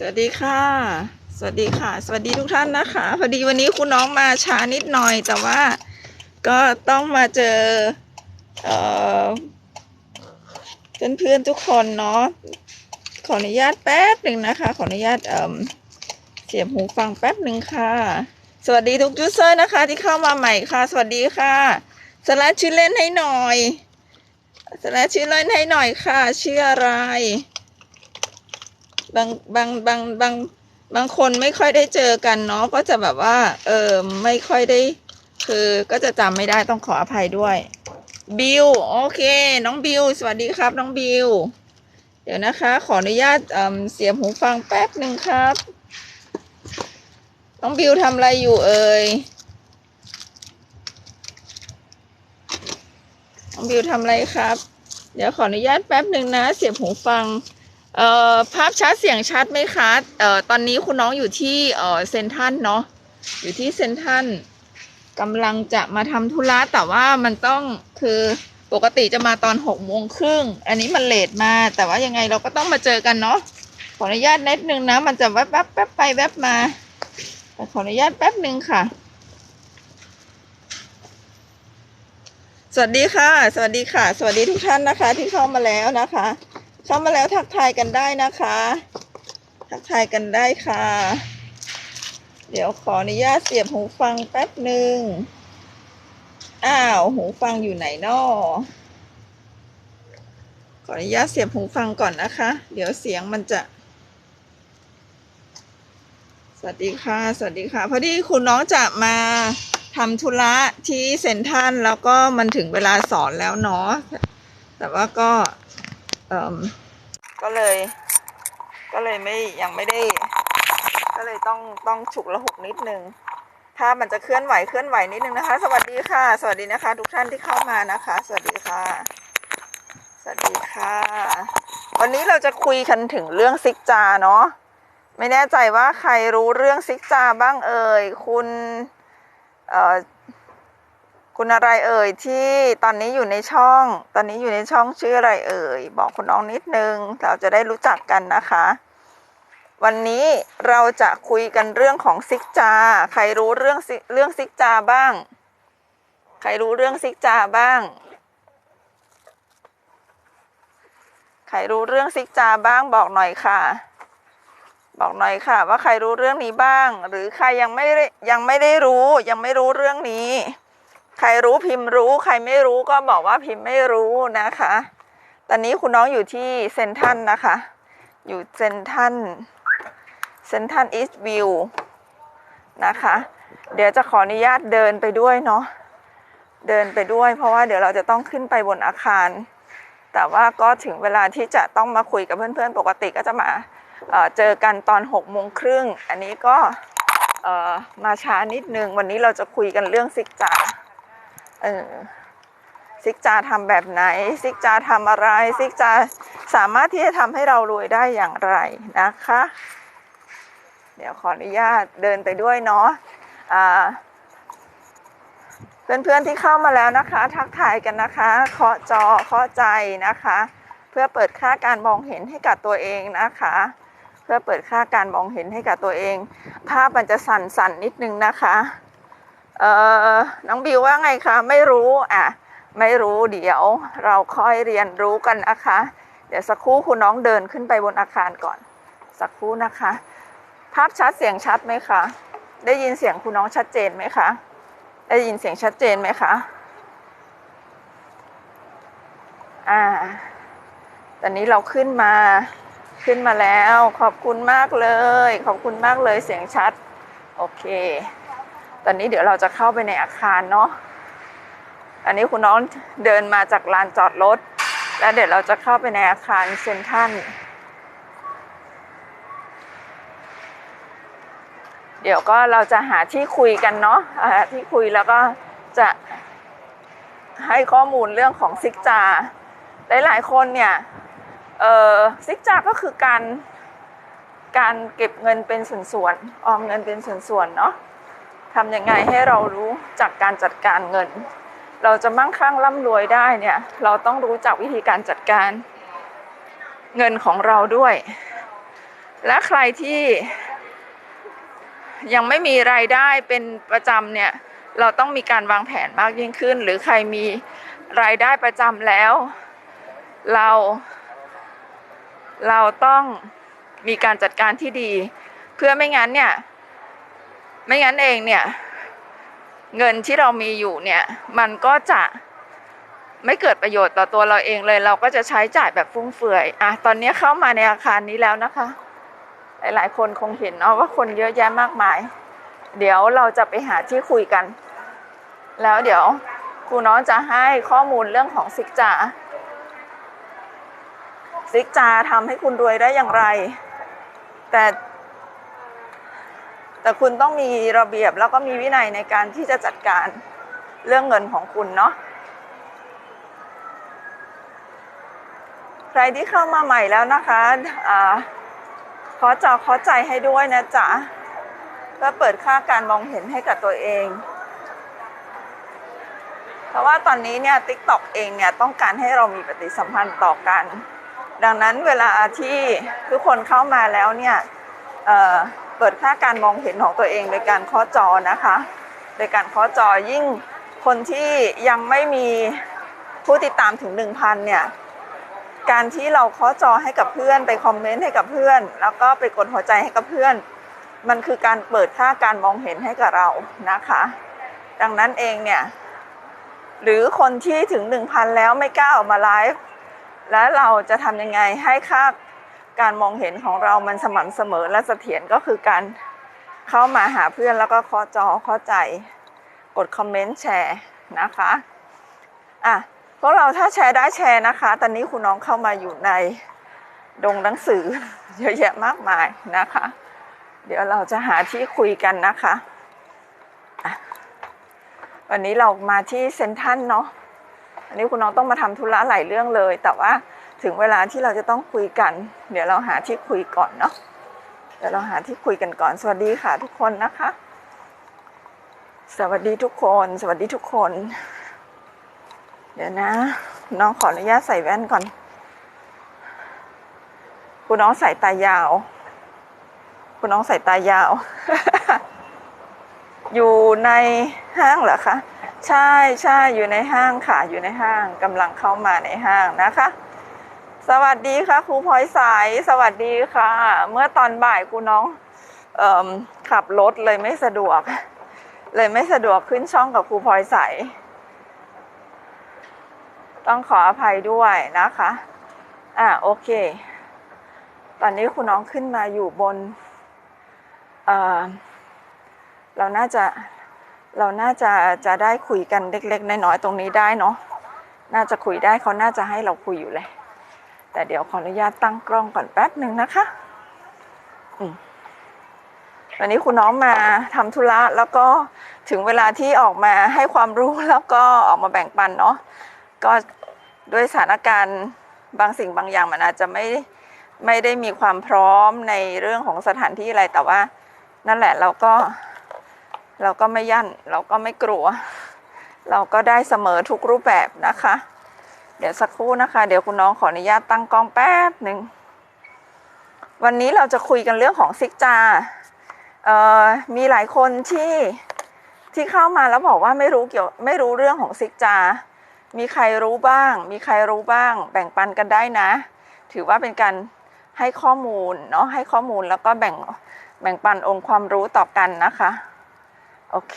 สวัสดีค่ะ สวัสดีค่ะ สวัสดีทุกท่านนะคะ พอดีวันนี้คุณน้องมาช้านิดหน่อย แต่ว่าก็ต้องมาเจอเอ่อเพื่อนๆทุกคนเนาะ ขออนุญาตแป๊บหนึ่งนะคะ ขออนุญาตเอ่มเสียบหูฟังแป๊บหนึ่งค่ะ สวัสดีทุกยูเซอร์นะคะ ที่เข้ามาใหม่ค่ะ สวัสดีค่ะสลัดชื่อเล่นให้หน่อยสลัดชื่อเล่นให้หน่อยค่ะ ชื่ออะไร บางบางบางบางบางคนไม่ค่อยได้เจอกันเนาะก็จะแบบว่า เออไม่ค่อยได้ คือก็จะจำไม่ได้ต้องขออภัยด้วย บิวโอเค น้องบิวสวัสดีครับ น้องบิวเดี๋ยวนะคะ ขออนุญาตเเสียบหูฟังแป๊บหนึ่งครับ น้องบิวทำอะไรอยู่เอ่ยน้องบิวทำอะไรครับ เดี๋ยวขออนุญาตแป๊บหนึ่งนะ เสียบหูฟัง เอ่อภาพชัดเสียงชัดไหมคะเอ่อตอนนี้คุณน้องอยู่ที่เอ่อเซนทันเนาะอยู่ที่เซนทันกำลังจะมาทำธุระแต่ว่ามันต้องคือปกติจะมาตอนหกโมงครึ่งอันนี้มันเลทมา แต่ว่ายังไงเราก็ต้องมาเจอกันเนาะขออนุญาตนิดนึงนะ มันจะแวบแวบแวบไปแวบมาแต่ขออนุญาตแป๊บหนึ่งค่ะ สวัสดีค่ะ สวัสดีค่ะ สวัสดีทุกท่านนะคะ ที่เข้ามาแล้วนะคะ เข้ามาแล้วทักทายกันได้นะคะ ทักทายกันได้ค่ะ เดี๋ยวขออนุญาตเสียบหูฟังแป๊บหนึ่งอ้าว หูฟังอยู่ไหนนอขออนุญาตเสียบหูฟังก่อนนะคะ เดี๋ยวเสียงมันจะ สวัสดีค่ะ สวัสดีค่ะ พอดีคุณน้องจะมาทำธุระที่เซ็นทรัลแล้วก็มันถึงเวลาสอนแล้วเนาะ แต่ว่าก็ ก็เลย ก็เลยไม่ยังไม่ได้ ก็เลยต้องต้องฉุกละหุกนิดนึง ถ้ามันจะเคลื่อนไหวเคลื่อนไหวนิดนึงนะคะ สวัสดีค่ะ สวัสดีนะคะ ทุกท่านที่เข้ามานะคะ สวัสดีค่ะ สวัสดีค่ะ วันนี้เราจะคุยกันถึงเรื่องซิกจาเนาะไม่แน่ใจว่าใครรู้เรื่องซิกจาบ้างเอ่ยคุณเอ่อ คุณอะไรเอ่ยที่ตอนนี้อยู่ในช่อง ตอนนี้อยู่ในช่องชื่ออะไรเอ่ย บอกคุณน้องนิดนึง เราจะได้รู้จักกันนะคะ วันนี้เราจะคุยกันเรื่องของซิกจา ใครรู้เรื่องซิเรื่องซิกจาบ้าง ใครรู้เรื่องซิกจาบ้าง ใครรู้เรื่องซิกจาบ้างบอกหน่อยค่ะ บอกหน่อยค่ะ ว่าใครรู้เรื่องนี้บ้าง หรือใครยังไม่ยังไม่ได้รู้ ยังไม่รู้เรื่องนี้ ใครรู้พิมพ์รู้ ใครไม่รู้ก็บอกว่าพิมพ์ไม่รู้นะคะ ตอนนี้คุณน้องอยู่ที่เซนทันนะคะ อยู่เซนทันเซนทันอีสต์วิวนะคะ เดี๋ยวจะขออนุญาตเดินไปด้วยเนาะ เดินไปด้วย เพราะว่าเดี๋ยวเราจะต้องขึ้นไปบนอาคาร แต่ว่าก็ถึงเวลาที่จะต้องมาคุยกับเพื่อนๆ ปกติก็จะมาเเจอกันตอน6กโมงครึ่ง อันนี้ก็มาช้านิดนึง วันนี้เราจะคุยกันเรื่องซิกจา เออซิกจาทำแบบไหน ซิกจาทำอะไร ซิกจาสามารถที่จะทำให้เรารวยได้อย่างไรนะคะ เดี๋ยวขออนุญาตเดินไปด้วยเนาะอ่าเพื่อนๆที่เข้ามาแล้วนะคะ ทักทายกันนะคะเคาะจอเคาะใจนะคะ เพื่อเปิดค่าการมองเห็นให้กับตัวเองนะคะ เพื่อเปิดค่าการมองเห็นให้กับตัวเอง ภาพมันจะสั่นๆนนิดนึงนะคะ เออน้องบิวว่าไงคะไม่รู้อะไม่รู้เดี๋ยวเราค่อยเรียนรู้กันนะคะ เดี๋ยวสักครู่คุณน้องเดินขึ้นไปบนอาคารก่อน สักครู่นะคะ ภาพชัดเสียงชัดไหมคะ ได้ยินเสียงคุณน้องชัดเจนไหมคะ ได้ยินเสียงชัดเจนไหมคะอ่าตอนนี้เราขึ้นมาขึ้นมาแล้ว ขอบคุณมากเลย ขอบคุณมากเลยเสียงชัด โอเค ตอนนี้เดี๋ยวเราจะเข้าไปในอาคารเนาะอันนี้คุณน้องเดินมาจากลานจอดรถ แล้วเดี๋ยวเราจะเข้าไปในอาคารเซ็นทรัลเดี๋ยวก็เราจะหาที่คุยกันเนาะหาที่คุยแล้วก็จะให้ข้อมูลเรื่องของซิกจาหลายๆคนเนี่ยเออซิกจาก็คือการการเก็บเงินเป็นส่วนๆออมเงินเป็นส่วนๆเนาะ ทำยังไงให้เรารู้จากการจัดการเงิน เราจะมั่งคั่งร่ำรวยได้เนี่ย เราต้องรู้จักวิธีการจัดการเงินของเราด้วย และใครที่ยังไม่มีรายได้เป็นประจำเนี่ย เราต้องมีการวางแผนมากยิ่งขึ้น หรือใครมีรายได้ประจำแล้ว เรา เราต้องมีการจัดการที่ดี เพื่อไม่งั้นเนี่ย ไม่งั้นเองเนี่ย เงินที่เรามีอยู่เนี่ย มันก็จะไม่เกิดประโยชน์ต่อตัวเราเองเลย เราก็จะใช้จ่ายแบบฟุ่มเฟือยอะตอนนี้เข้ามาในอาคารนี้แล้วนะคะ หลายๆ คนคงเห็นเนาะว่าคนเยอะแยะมากมาย เดี๋ยวเราจะไปหาที่คุยกัน แล้วเดี๋ยวครูน้องจะให้ข้อมูลเรื่องของซิกจาซิกจาทำให้คุณรวยได้อย่างไร แต่ แต่คุณต้องมีระเบียบแล้วก็มีวินัยในการที่จะจัดการเรื่องเงินของคุณเนาะใครที่เข้ามาใหม่แล้วนะคะอ่าขอจอขอใจให้ด้วยนะจ๊ะเพื่อเปิดค่าการมองเห็นให้กับตัวเอง เพราะว่าตอนนี้เนี่ย TikTok เองเนี่ยต้องการให้เรามีปฏิสัมพันธ์ต่อกัน ดังนั้นเวลาที่ทุกคนเข้ามาแล้วเนี่ย เปิดค่าการมองเห็นของตัวเองโดยการเคาะจอนะคะ โดยการเคาะจอยิ่งคนที่ยังไม่มีผู้ติดตามถึง 1,000 เนี่ย การที่เราเคาะจอให้กับเพื่อนไปคอมเมนต์ให้กับเพื่อน แล้วก็ไปกดหัวใจให้กับเพื่อน มันคือการเปิดค่าการมองเห็นให้กับเรานะคะ ดังนั้นเองเนี่ย หรือคนที่ถึง 1,000 แล้วไม่กล้าออกมาไลฟ์แล้วเราจะทำยังไงให้ค่า การมองเห็นของเรามันสม่ำเสมอและเสถียรก็คือการเข้ามาหาเพื่อนแล้วก็เคาะจอเคาะใจ กดคอมเมนต์แชร์นะคะอะพวกเราถ้าแชร์ได้แชร์นะคะ ตอนนี้คุณน้องเข้ามาอยู่ในดงหนังสือเยอะแยะมากมายนะคะ เดี๋ยวเราจะหาที่คุยกันนะคะะวันนี้เรามาที่เซนทันเนาะอันนี้คุณน้องต้องมาทำธุระหลายเรื่องเลย แต่ว่า ถึงเวลาที่เราจะต้องคุยกัน เดี๋ยวเราหาที่คุยก่อนเนาะเดี๋ยวเราหาที่คุยกันก่อน สวัสดีค่ะทุกคนนะคะ สวัสดีทุกคน สวัสดีทุกคน เดี๋ยวนะ น้องขออนุญาตใส่แว่นก่อน คุณน้องใส่ตายาว คุณน้องใส่ตายาว อยู่ในห้างเหรอคะ ใช่ใช่อยู่ในห้างค่ะ อยู่ในห้างกำลังเข้ามาในห้างนะคะ สวัสดีค่ะครูพลอยสายสวัสดีค่ะ เมื่อตอนบ่ายครูน้องอขับรถเลยไม่สะดวก เลยไม่สะดวกขึ้นช่องกับครูพลอยใสต้องขออภัยด้วยนะคะ อ่าโอเค ตอนนี้คุณน้องขึ้นมาอยู่บนเอ่อเราน่าจะเราน่าจะจะได้คุยกันเล็กๆน้อยๆตรงนี้ได้เนาะน่าจะคุยได้เขาน่าจะให้เราคุยอยู่เลย แต่เดี๋ยวขออนุญาตตั้งกล้องก่อนแป๊บหนึ่งนะคะอืมวันนี้คุณน้องมาทำธุระแล้วก็ถึงเวลาที่ออกมาให้ความรู้แล้วก็ออกมาแบ่งปันเนาะก็ด้วยสถานการณ์บางสิ่งบางอย่างมันอาจจะไม่ไม่ได้มีความพร้อมในเรื่องของสถานที่อะไรแต่ว่า นั่นแหละเราก็ เราก็ไม่ยั่น เราก็ไม่กลัว เราก็ได้เสมอทุกรูปแบบนะคะ เดี๋ยวสักครู่นะคะ เดี๋ยวคุณน้องขออนุญาตตั้งกล้องแป๊บหนึ่ง วันนี้เราจะคุยกันเรื่องของซิกจาเอ่อมีหลายคนที่ที่เข้ามาแล้วบอกว่าไม่รู้เกี่ยวไม่รู้เรื่องของซิกจา มีใครรู้บ้าง มีใครรู้บ้าง แบ่งปันกันได้นะ ถือว่าเป็นการให้ข้อมูลเนาะให้ข้อมูลแล้วก็แบ่งแบ่งปันองค์ความรู้ต่อกันนะคะ โอเค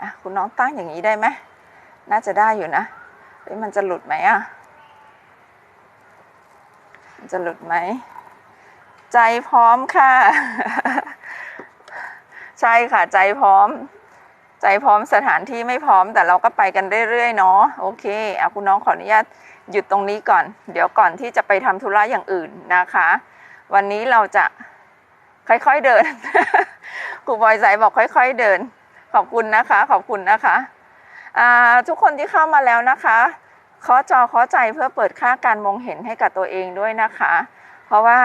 อะคุณน้องตั้งอย่างนี้ได้ไหมน่าจะได้อยู่นะ มันจะหลุดไหมอะ มันจะหลุดไหม ใจพร้อมค่ะ ใช่ค่ะ ใจพร้อม ใจพร้อมสถานที่ไม่พร้อม แต่เราก็ไปกันเรื่อยๆเนาะโอเคเอาคุณน้องขออนุญาตหยุดตรงนี้ก่อน เดี๋ยวก่อนที่จะไปทำธุระอย่างอื่นนะคะ วันนี้เราจะค่อยๆเดินครูบอยสายบอกค่อย ๆ เดิน ขอบคุณนะคะ ขอบคุณนะคะ ทุกคนที่เข้ามาแล้วนะคะเคาะจอเคาะใจเพื่อเปิดค่าการมองเห็นให้กับตัวเองด้วยนะคะ เพราะว่า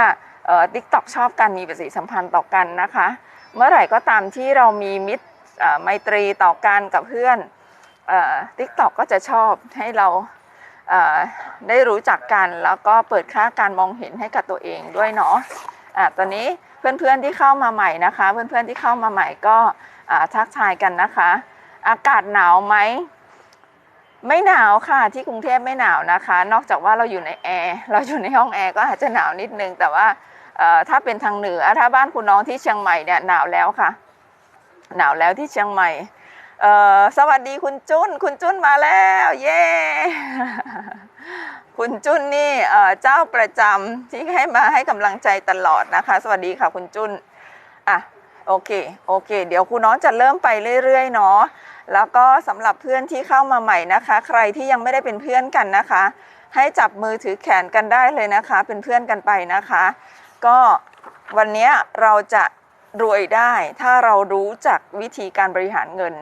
เอ่อ TikTok ชอบการมีปฏิสัมพันธ์ต่อกันนะคะ เมื่อไหร่ก็ตามที่เรามีมิตรไมตรีต่อกันกับเพื่อนทิกตอกก็จะชอบให้เราเได้รู้จักกันแล้วก็เปิดค่าการมองเห็นให้กับตัวเองด้วยเนาะอะตอนนี้เพื่อนๆที่เข้ามาใหม่นะคะ เพื่อนๆที่เข้ามาใหม่ก็ทักทายกันนะคะ อากาศหนาวไหมไม่หนาวค่ะที่กรุงเทพไม่หนาวนะคะ นอกจากว่าเราอยู่ในแอร์เราอยู่ในห้องแอร์ก็อาจจะหนาวนิดนึง แต่ว่าถ้าเป็นทางเหนือถ้าบ้านคุณน้องที่เชียงใหม่เนี่ยหนาวแล้วค่ะ หนาวแล้วที่เชียงใหม่สวัสดีคุณจุ้นคุณจุ้นมาแล้ว เย้คุณจุ้นนี่เจ้าประจำที่ให้มาให้กำลังใจตลอดนะคะ สวัสดีค่ะคุณจุ้นอะโอเคโอเค เดี๋ยวคุณน้องจะเริ่มไปเรื่อยๆเนาะ แล้วก็สำหรับเพื่อนที่เข้ามาใหม่นะคะ ใครที่ยังไม่ได้เป็นเพื่อนกันนะคะ ให้จับมือถือแขนกันได้เลยนะคะ เป็นเพื่อนกันไปนะคะ ก็วันนี้เราจะรวยได้ ถ้าเรารู้จักวิธีการบริหารเงิน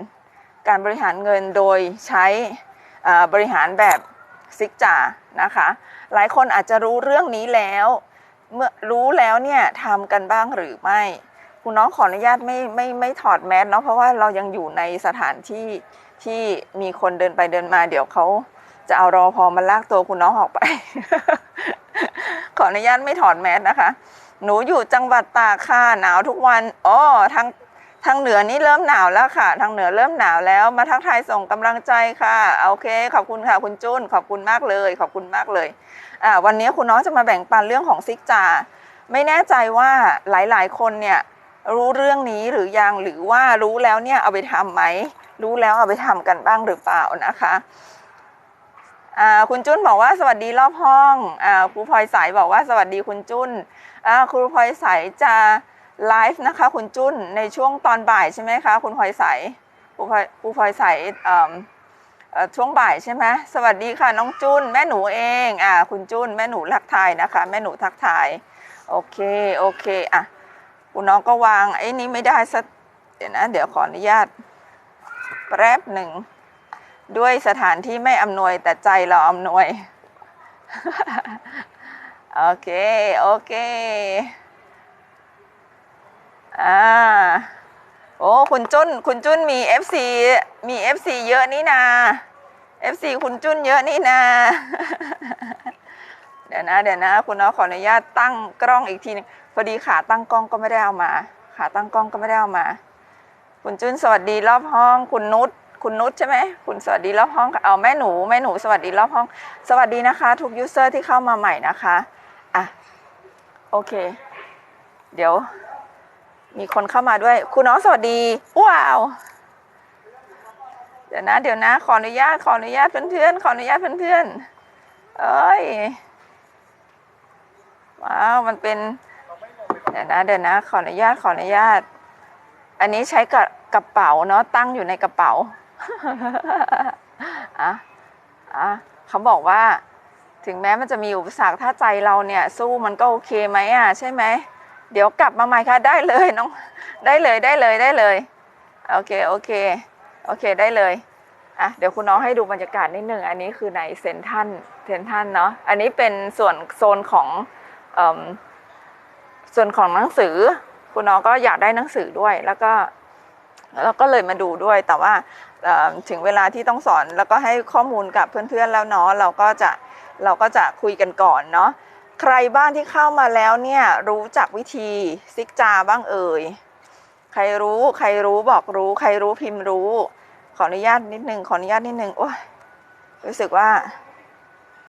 การบริหารเงินโดยใช้บริหารแบบซิกจ่านะคะ หลายคนอาจจะรู้เรื่องนี้แล้ว เมื่อรู้แล้วเนี่ยทำกันบ้างหรือไม่ คุณน้องขออนุญาตไม่ไม่ไม่ถอดแมสเนาะเพราะว่าเรายังอยู่ในสถานที่ที่มีคนเดินไปเดินมาเดี๋ยวเขาจะเอารอพอมาลากตัวคุณน้องออกไป ขออนุญาตไม่ถอดแมสนะคะ หนูอยู่จังหวัดตากค่ะหนาวทุกวันอ๋อทางทางเหนือนี่เริ่มหนาวแล้วค่ะ ทางเหนือเริ่มหนาวแล้วมาทักทายส่งกำลังใจค่ะโอเค ขอบคุณค่ะคุณจุ้นขอบคุณมากเลย ขอบคุณมากเลยอ่าวันนี้คุณน้องจะมาแบ่งปันเรื่องของซิกจา ไม่แน่ใจว่าหลายๆ คนเนี่ย รู้เรื่องนี้หรือยังหรือว่ารู้แล้วเนี่ยเอาไปทำไหมรู้แล้วเอาไปทำกันบ้างหรือเปล่านะคะคุณจุ้นบอกว่าสวัสดีรอบห้องอครูพลอยสายบอกว่าสวัสดีคุณจุ้นครูพลอยสายจะไลฟ์นะคะคุณจุ้นในช่วงตอนบ่ายใช่ไหมคะคุณพลอยสายครูพลอยครูพลอยสายช่วงบ่ายใช่ไหมสวัสดีค่ะน้องจุ้นแม่หนูเองอ่าคุณจุ้นแม่หนูทักทายนะคะ แม่หนูทักทายโอเคโอเคอะ คุณน้องก็วางไอ้นี้ไม่ได้สักเดี๋ยวนะ เดี๋ยวขออนุญาตแป๊บหนึ่ง ด้วยสถานที่ไม่อำนวยแต่ใจเราอำนวย โอเค โอเค อ่า โอ้คุณจุนคุณจุนมี FC มี FC เยอะนี่นา FC คุณจุนเยอะนี่นา เดี๋ยวนะเดี๋ยวนะ คุณน้องขออนุญาตตั้งกล้องอีกทีหนึงพอดีขาตั้งกล้องก็ไม่ได้เอามา ขาตั้งกล้องก็ไม่ได้เอามา คุณจุนสวัสดีรอบห้อง คุณนุชคุณนุชใช่ไหมคุณสวัสดีรอบห้องเอาแม่หนูแม่หนูสวัสดีรอบห้อง สวัสดีนะคะ ทุกยูเซอร์ที่เข้ามาใหม่นะคะอะโอเค เดี๋ยว มีคนเข้ามาด้วย คุณน้องสวัสดีว้าวเดี๋ยวนะ เดี๋ยวนะ ขออนุญาตขออนุญาตเพื่อนๆขออนุญาตเพื่อนๆเอ้ย ว้าวมันเป็นเดี๋ยวนะเดี๋ยวนะ ขออนุญาตขออนุญาต อันนี้ใช้กับกระเป๋าเนาะตั้งอยู่ในกระเป๋าอะอะเขาบอกว่า ถึงแม้มันจะมีอุปสรรคถ้าใจเราเนี่ย สู้มันก็โอเคไหมอะใช่ไหมเดี๋ยวกลับมาใหม่ค่ะได้เลยน้องได้เลยได้เลยได้เลยโอเคโอเคโอเคได้เลยอะเดี๋ยวคุณน้องให้ดูบรรยากาศนิดหนึ่งอันนี้คือในเซนทันเซนทันเนาะอันนี้เป็นส่วนโซนของ ส่วนของหนังสือคุณน้องก็อยากได้หนังสือด้วย แล้วก็แล้วก็เลยมาดูด้วย แต่ว่าถึงเวลาที่ต้องสอนแล้วก็ให้ข้อมูลกับเพื่อนๆแล้วเนาะเราก็จะเราก็จะคุยกันก่อนเนาะใครบ้านที่เข้ามาแล้วเนี่ยรู้จักวิธีซิกจาบ้างเอ่ยใครรู้ใครรู้บอกรู้ ใครรู้พิมพ์รู้ ขออนุญาตนิดนึงขออนุญาตนิดนึงโอ้ยรู้สึกว่า